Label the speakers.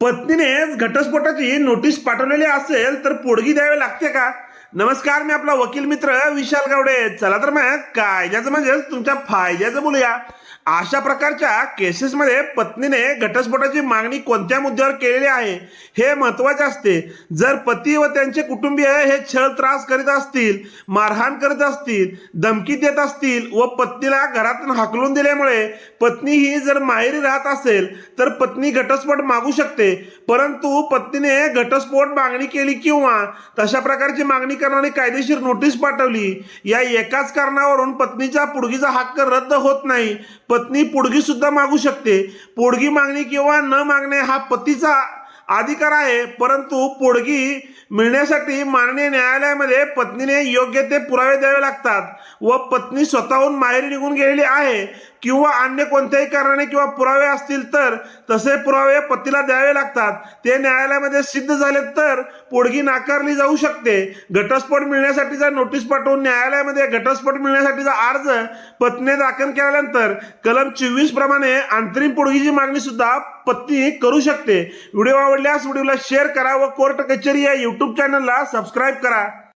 Speaker 1: पत्नीनेच घटस्फोटाची notice पाठवलेली असेल तर पोडगी द्यावी लागते का? नमस्कार मी आपला वकील मित्र विशाल गावडे. चला तर मग कायद्याचं म्हणजेच तुमच्या फायद्याचं बोलूया. अशा प्रकारच्या केसेसमध्ये पत्नीने घटस्फोटाची मागणी कोणत्या मुद्द्यावर केलेली आहे हे महत्त्वाचे असते. जर पती व त्यांचे कुटुंबीय हे छळ त्रास करीत असतील मारहाण करीत असतील धमकी देत असतील व पत्नीला घरातून हाकलून दिल्यामुळे पत्नी ही जर माहेरी राहत असेल तर पत्नी घटस्फोट मागू शकते. परंतु पत्नीने घटस्फोट मागणी केली किंवा तशा प्रकारची मागणी करणारी कायदेशीर नोटीस पाठवली या एकाच कारणावरून पत्नीच्या पुडगीचा हक्क रद्द होत नाही. पत्नी पुडगी सुद्धा मागू शकते. पोडगी मागणी किंवा न मागणे हा पतीचा अधिकार आहे परंतु पोडगी मिळण्यासाठी माननीय न्यायालयामध्ये पत्नीने योग्य ते पुरावे द्यावे लागतात व पत्नी स्वतःहून माहेरी निघून गेलेली आहे. किंवा अन्य कोणत्याही कारणाने किंवा पुरावे असतील तर तसे पुरावे पतीला द्यावे लागतात. ते न्यायालयामध्ये सिद्ध झाले तर पोडगी नाकारली जाऊ शकते. घटस्फोट मिळण्यासाठीचा नोटीस पाठवून न्यायालयामध्ये घटस्फोट मिळण्यासाठीचा अर्ज पत्नीने दाखल केल्यानंतर कलम चोवीस प्रमाणे अंतरिम पोडगीची मागणी सुद्धा पत्नी करू शकते. व्हिडिओ आवडल्यास व्हिडिओला शेअर करा व कोर्ट कचेरी या युट्यूब चॅनलला सबस्क्राईब करा.